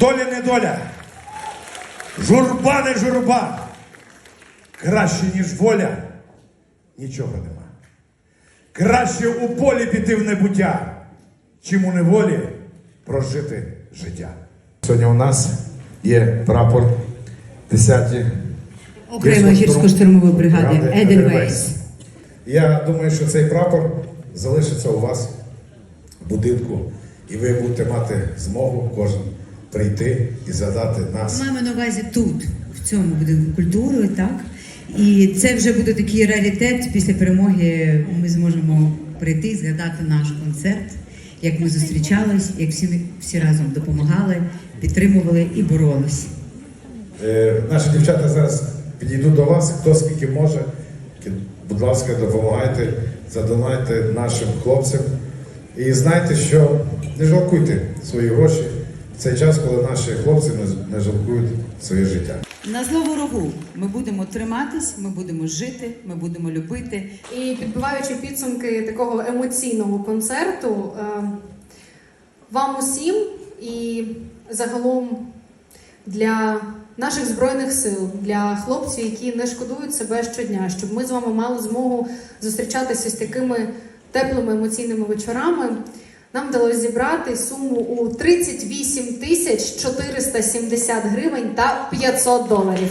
Доля не доля. Журба не журба. Краще, ніж воля, нічого нема. Краще у полі піти в небуття, чим у неволі прожити життя. Сьогодні у нас є прапор 10-ті Окремої гірсько-штурмової бригади Едельвейс. Я думаю, що цей прапор залишиться у вас в будинку, і ви будете мати змогу кожен прийти і згадати нас. Маємо на увазі тут, в цьому будинку культури, так? І це вже буде такий раритет. Після перемоги ми зможемо прийти і згадати наш концерт, як ми зустрічались, як всі, всі разом допомагали, підтримували і боролись. Е, наші дівчата зараз підійдуть до вас, хто скільки може. Будь ласка, допомагайте, задонайте нашим хлопцям. І знайте, що не жалкуйте свої гроші цей час, коли наші хлопці не- жалкують своє життя. На зло ворогу ми будемо триматись, ми будемо жити, ми будемо любити. І підбиваючи підсумки такого емоційного концерту, е, вам усім і загалом для наших збройних сил, для хлопців, які не шкодують себе щодня, щоб ми з вами мали змогу зустрічатися з такими теплими емоційними вечорами. Нам вдалося зібрати суму у 38 тисяч 470 гривень та 500 доларів.